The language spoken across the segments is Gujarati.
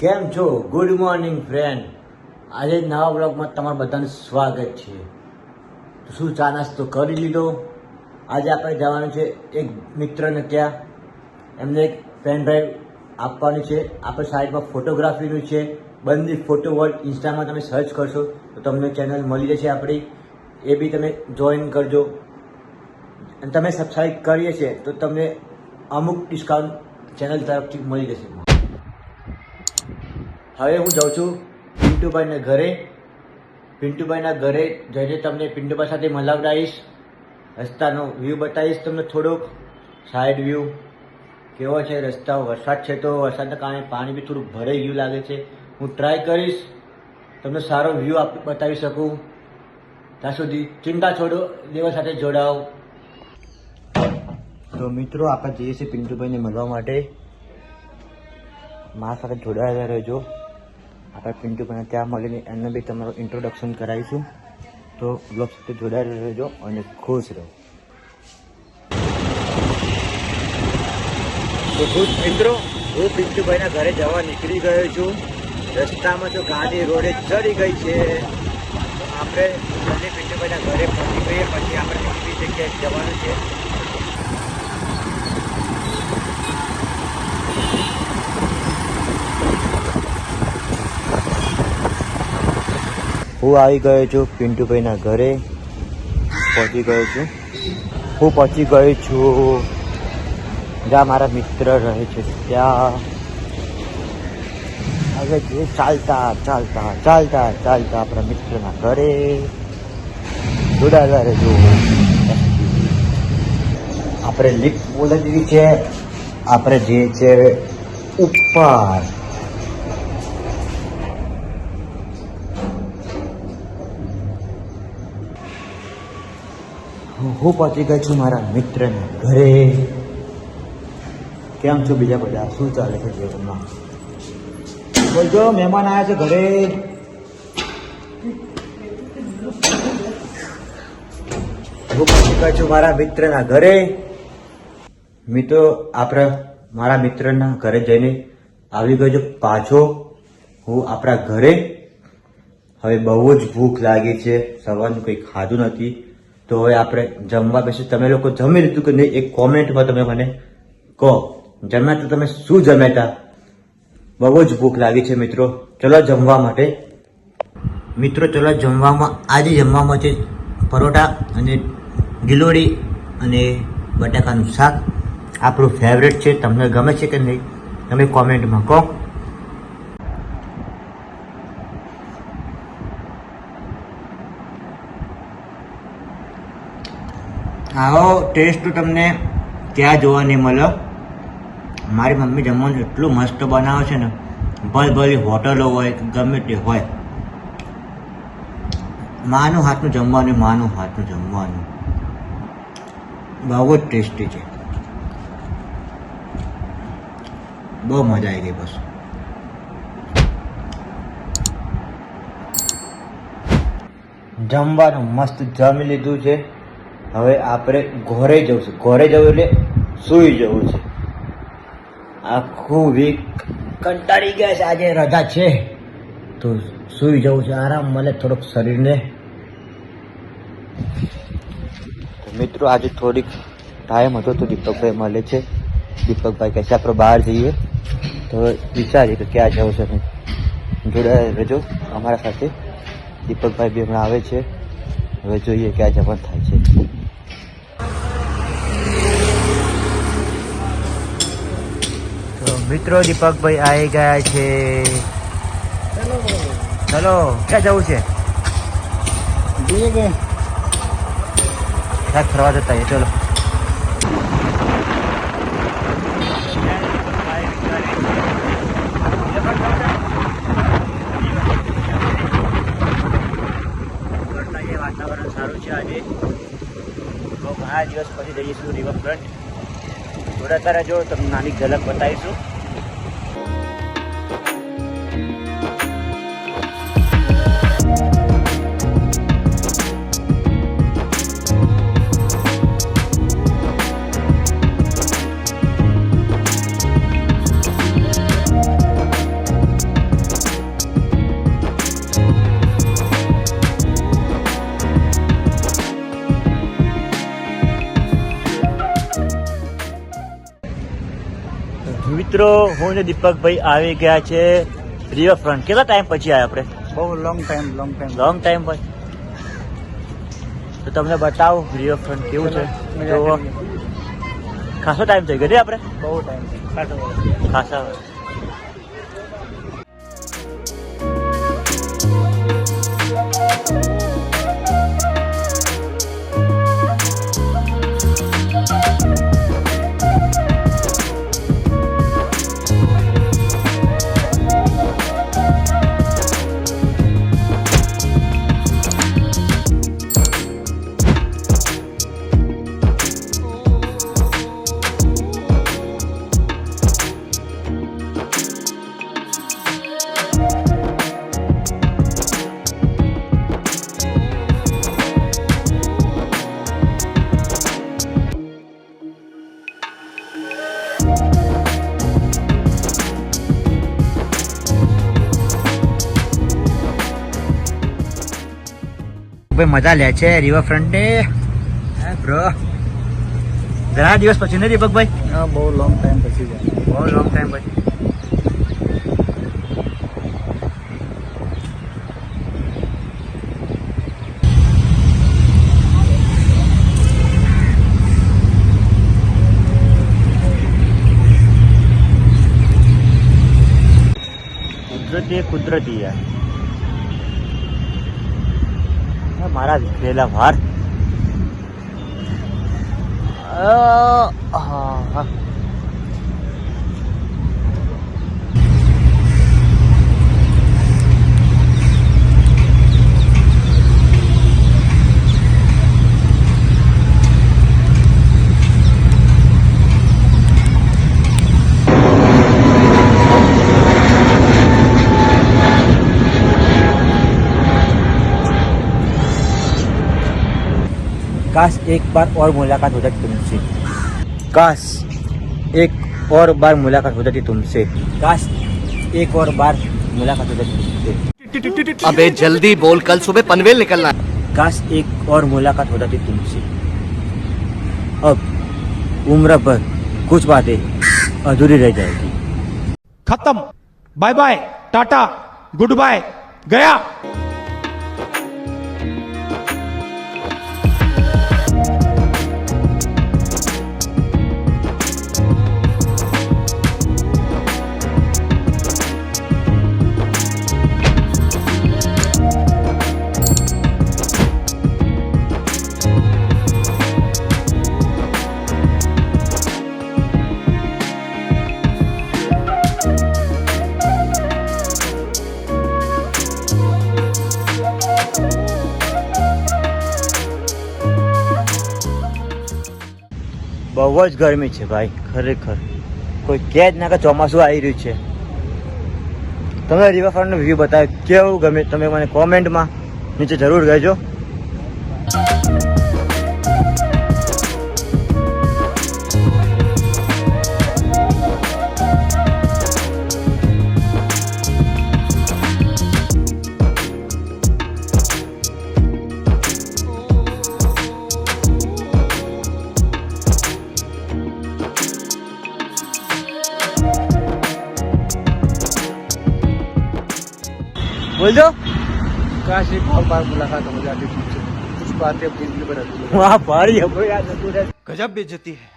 કેમ છો? ગુડ મોર્નિંગ ફ્રેન્ડ આજે નવા બ્લોગમાં તમારું બધાનું સ્વાગત છે. શું ચા નાસ્તો કરી લીધો? આજે આપણે જવાનું છે એક મિત્રને ત્યાં. એમને એક પેન ડ્રાઈવ આપવાની છે. આપણે સાઈડમાં ફોટોગ્રાફીનું છે. બંદી ફોટો વર્લ્ડ ઇન્સ્ટામાં તમે સર્ચ કરશો, તો તમને ચેનલ મળી જશે આપણી. એ બી તમે જોઈન કરજો. અને તમે સબસ્ક્રાઈબ કરીએ છીએ, તો તમને અમુક ડિસ્કાઉન્ટ ચેનલ તરફથી મળી જશે. હવે હું જાઉં છું પિન્ટુભાઈના ઘરે. પિન્ટુભાઈના ઘરે જઈને તમને પિન્ટુભાઈ સાથે મલાવડાવીશ રસ્તાનો વ્યૂ બતાવીશ તમને થોડોક. સાઈડ વ્યૂ કેવો છે રસ્તા? વરસાદ છે તો વરસાદના કારણે પાણી બી થોડું ભરાઈ ગયું લાગે છે. હું ટ્રાય કરીશ. તમને સારો વ્યૂ આપ, બતાવી શકું. ત્યાં સુધી ચિંતા છોડો દેવા સાથે જોડાઓ. તો મિત્રો, આપણે જઈએ છીએ પિન્ટુભાઈને મળવા માટે. મા સાથે જોડાયેલા રહેજો. આપણે પિન્ટુભાઈને ત્યાં મળીને એમને બી તમારું ઇન્ટ્રોડક્શન કરાવીશું. તો બ્લોગ સાથે જોડાયેલા રહેજો અને ખુશ રહો. ખુશ મિત્રો, હું પિન્ટુભાઈના ઘરે જવા નીકળી ગયો છું. રસ્તામાં તો ગાડી રોડે ચડી ગઈ છે. આપણે બંને પિન્ટુભાઈના ઘરે પહોંચી ગઈએ, પછી આપણે બીજી જગ્યાએ જવાનું છે. હું આવી ગયો છું પિન્ટુભાઈના ઘરે. પહોંચી ગયો છું. હું પહોંચી ગયો છું. જ્યાં મારા મિત્ર રહે છે ત્યાં. હવે જે ચાલતા ચાલતા ચાલતા ચાલતા આપણા મિત્રના ઘરે. જોડાયેલા રહેજો. આપણે લિફ્ટ બોલે છે. આપણે જે છે ઉપર હું પહોંચી ગયો છું મારા મિત્રના ઘરે. કેમ છો બીજા બધા? શું ચાલે છે જીવનમાં? બોલજો મહેમાન આવ્યા છે ઘરે. હું પહોંચી ગયો છું મારા મિત્રના ઘરે. મિત્રો, આપણે, મારા મિત્રના ઘરે જઈને આવી ગયો છું પાછો. હું આપણા ઘરે. હવે બહુ જ ભૂખ લાગી છે. સવારનું કંઈ ખાધું નથી. તો હવે આપણે જમવા બેસી તમે લોકો જમી લીધું કે નહીં, એક કોમેન્ટમાં તમે મને કહો. જમ્યા તો તમે શું જમ્યા બહુ જ ભૂખ લાગી છે મિત્રો. ચલો જમવા માટે. મિત્રો, ચલો જમવામાં, આજે જમવામાં છે પરોઠા અને ગિલોડી અને બટાકાનું શાક. આપણું ફેવરેટ છે. તમને ગમે છે કે નહીં, તમે કોમેન્ટમાં કહો. આવો ટેસ્ટ તમને ક્યાં જોવા નહીં મળે મારી મમ્મી જમવાનું એટલું મસ્ત બનાવે છે ને ભલે ભલે હોટલો હોય, ગમે તે હોય. માનું હાથનું જમવાનું, માનું હાથનું જમવાનું. બહુ જ ટેસ્ટી છે. બહુ મજા આવી ગઈ બસ. જમવાનું મસ્ત જમી લીધું છે. હવે આપણે ઘોરે જવું છે. ઘોરે જવું એટલે સૂઈ જવું છે. આખું વીક કંટાળી ગયા છે. આજે રજા છે. તો સૂઈ જવું છે. આરામ મળે થોડુંક શરીરને. મિત્રો, આજે થોડીક ટાઈમ હતો તો દીપકભાઈ મળે છે. દીપકભાઈ કહે છે, આપણે બહાર જઈએ. તો વિચારીએ કે ક્યાં જવું છે અમે જોડાયા રહેજો. અમારા સાથે દીપકભાઈ બી હમણાં આવે છે. હવે જોઈએ ક્યાં જવાનું થાય છે. મિત્રો, દીપકભાઈ આવી ગયા છે. ચલો ક્યાં જવું છે? ક્યાંક ફરવા જતા ચલો. વાતાવરણ સારું છે આજે. ઘણા દિવસ પછી જઈશું રિવરફ્રન્ટ થોડા તારા જો તમને નાની ઝલક બતાવીશું. મિત્રો હું ને દીપકભાઈ આવી ગયા છે. રિવરફ્રન્ટ કેટલા ટાઈમ પછી આવ્યા આપણે? બહુ long time long time long time પછી. તો તમને બતાવું રિવરફ્રન્ટ કેવું છે? મજા ખાસો ટાઈમ થઈ ગયો આપણે? બહુ ટાઈમ ખાસો. ખાસા. ભાઈ મજા લે છે રિવરફ્રન્ટ ને બ્રો ઘણા દિવસ પછી ને દીપકભાઈ હા બહુ લોંગ ટાઈમ પછી બહુ લોંગ ટાઈમ પછી. કુદરતી કુદરતી યાર મારા વિખરેલા વાર આહ. काश एक बार और मुलाकात हो जाती तुमसे। काश एक और बार मुलाकात हो जाती तुमसे। काश एक और बार मुलाकात हो जाती तुमसे। अबे जल्दी बोल कल सुबह पनवेल निकलना। काश एक और मुलाकात हो जाती तुमसे। अब उम्र भर कुछ बातें अधूरी रह जाएगी। खत्म। Bye bye Tata goodbye गया। બહુ જ ગરમી છે ભાઈ, ખરેખર. કોઈ કહે જ ના કે ચોમાસું આવી રહ્યું છે. તમે રિવરફ્રન્ટનો વ્યૂ બતાવ્યો, કેવું ગમે, તમે મને કોમેન્ટમાં નીચે જરૂર કહેજો. बोल दो काशी और बार मुलाकात हो जाती तुमसे कुछ बातें अपनी जिंदगी में रखी वाह भारी हमको याद गजब बेचती है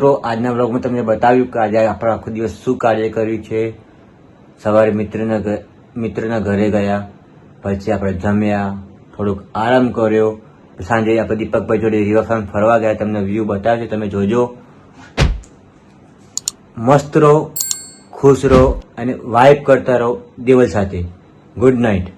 મિત્રો, આજના બ્લોગમાં તમને બતાવ્યું કે આજે આપણે આખો દિવસ શું કાર્ય કર્યું છે. સવારે મિત્રના મિત્રના ઘરે ગયા, પછી આપણે જમ્યા, થોડુંક આરામ કર્યો સાંજે આપણે દીપકભાઈ જોડે રિવરફ્રન્ટ ફરવા ગયા, તમને વ્યૂ બતાવશે, તમે જોજો. મસ્ત રહો, ખુશ રહો અને વાઇબ કરતા રહો દેવલ સાથે. Good night